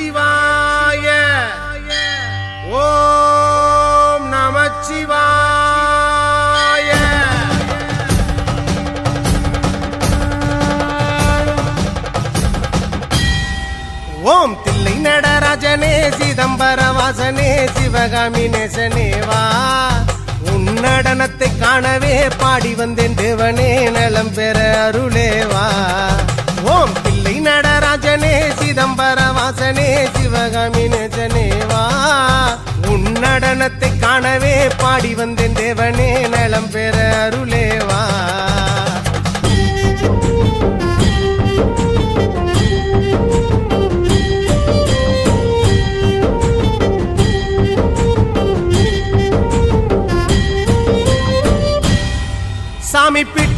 நமச்சிவாய ஓம் நமச்சிவாய ஓம் தில்லை நடராஜனே சிதம்பர வாசனே சிவகாமி நேசனேவா உன் நடனத்தை காணவே பாடி வந்தேன் தேவனே நலம் பெற அருளேவா நடராஜனே சிதம்பர வாசனே சிவகாமி நேசனே வா உன் நடனத்தை காணவே பாடி வந்தேன் தேவனே நலம் பெற அருளேவா. சாமி பிட்டு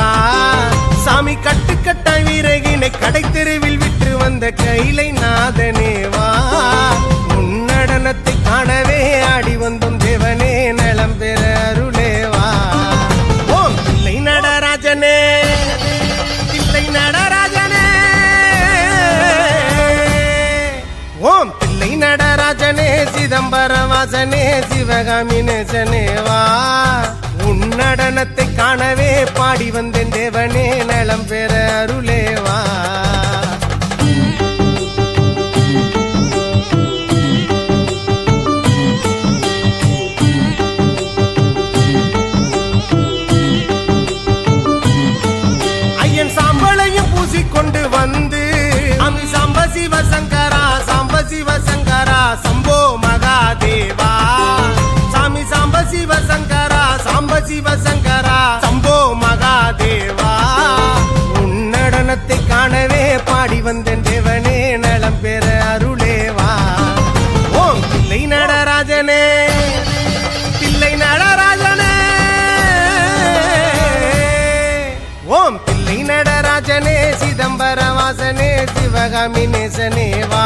சிதம்பர வாசனே சிவகாமி நேசனேவா உன் நடனத்தை காணவே பாடி வந்தேன் தேவனே நலம் பெற அருளேவா. கொண்டு ஐயன் பூசிக்கொண்டு வந்து அமி சாம்ப சிவசங்கரா சாம்ப சிவசங்கரா சம்ப சிவசங்கரா சம்போ மகாதேவா. உன் நடனத்தை காணவே பாடி வந்தேன் தேவனே நலம் பெற அருளேவா. ஓம் பிள்ளை நடராஜனே பிள்ளை நடராஜனே. ஓம் பிள்ளை நடராஜனே சிதம்பரவாசனே சிவகாமி நேசனேவா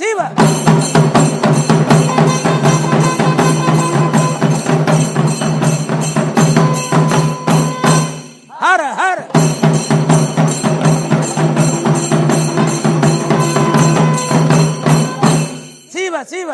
சீவ ஹர ஹர சீவ சீவ